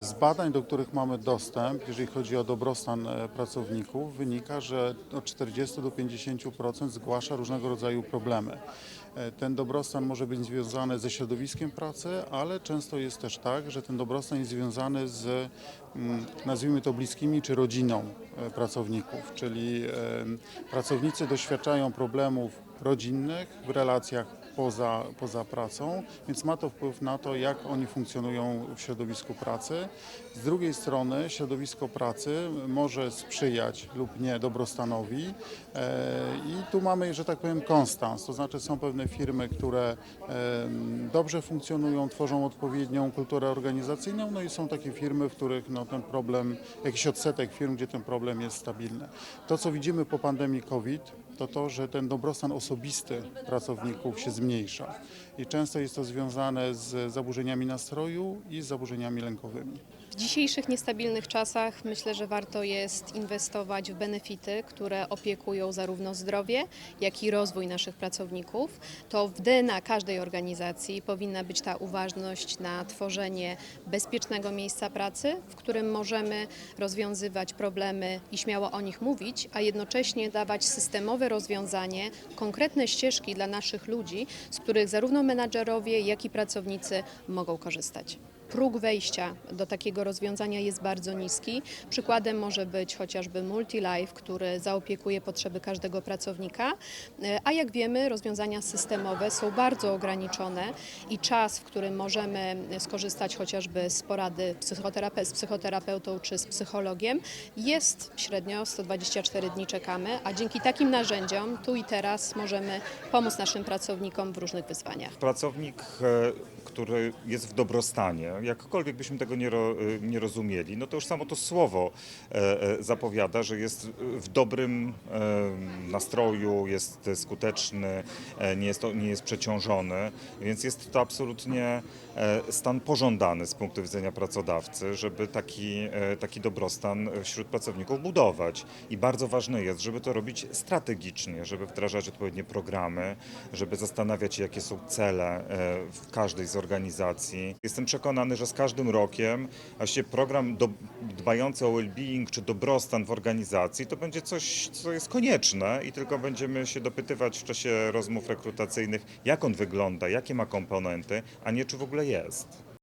Z badań, do których mamy dostęp, jeżeli chodzi o dobrostan e, pracowników, wynika, że od 40 do 50% zgłasza różnego rodzaju problemy. E, Ten dobrostan może być związany ze środowiskiem pracy, ale często jest też tak, że ten dobrostan jest związany z, mm, nazwijmy to, bliskimi czy rodziną e, pracowników, czyli pracownicy doświadczają problemów rodzinnych w relacjach poza, poza pracą, więc ma to wpływ na to, jak oni funkcjonują w środowisku pracy. Z drugiej strony środowisko pracy może sprzyjać lub nie dobrostanowi. E, i tu mamy, że tak powiem, konstans, to znaczy są pewne firmy, które dobrze funkcjonują, tworzą odpowiednią kulturę organizacyjną, no i są takie firmy, w których no, ten problem, jakiś odsetek firm, gdzie ten problem jest stabilny. To, co widzimy po pandemii COVID, to to, że ten dobrostan osobisty pracowników się zmniejsza i często jest to związane z zaburzeniami nastroju i z zaburzeniami lękowymi. W dzisiejszych niestabilnych czasach myślę, że warto jest inwestować w benefity, które opiekują zarówno zdrowie, jak i rozwój naszych pracowników. To w DNA każdej organizacji powinna być ta uważność na tworzenie bezpiecznego miejsca pracy, w którym możemy rozwiązywać problemy i śmiało o nich mówić, a jednocześnie dawać systemowe rozwiązanie, konkretne ścieżki dla naszych ludzi, z których zarówno menadżerowie, jak i pracownicy mogą korzystać. Próg wejścia do takiego rozwiązania jest bardzo niski. Przykładem może być chociażby Multilife, który zaopiekuje potrzeby każdego pracownika, E, a jak wiemy, rozwiązania systemowe są bardzo ograniczone i czas, w którym możemy skorzystać chociażby z porady psychoterape- z psychoterapeutą czy z psychologiem, jest średnio 124 dni czekamy, a dzięki takim narzędziom tu i teraz możemy pomóc naszym pracownikom w różnych wyzwaniach. Pracownik, e, który jest w dobrostanie, jakkolwiek byśmy tego nie, ro, e, nie rozumieli, no to już samo to słowo e, e, zapowiada, że jest w dobrym e, nastroju, jest skuteczny, nie jest, nie jest przeciążony, więc jest to absolutnie stan pożądany z punktu widzenia pracodawcy, żeby taki, taki dobrostan wśród pracowników budować. I bardzo ważne jest, żeby to robić strategicznie, żeby wdrażać odpowiednie programy, żeby zastanawiać się, jakie są cele w każdej z organizacji. Jestem przekonany, że z każdym rokiem właśnie program do, dbający o well-being czy dobrostan w organizacji to będzie coś, co jest konieczne i tylko będziemy się dopytywać w czasie rozmów rekrutacyjnych, jak on wygląda, jakie ma komponenty, a nie czy w ogóle jest.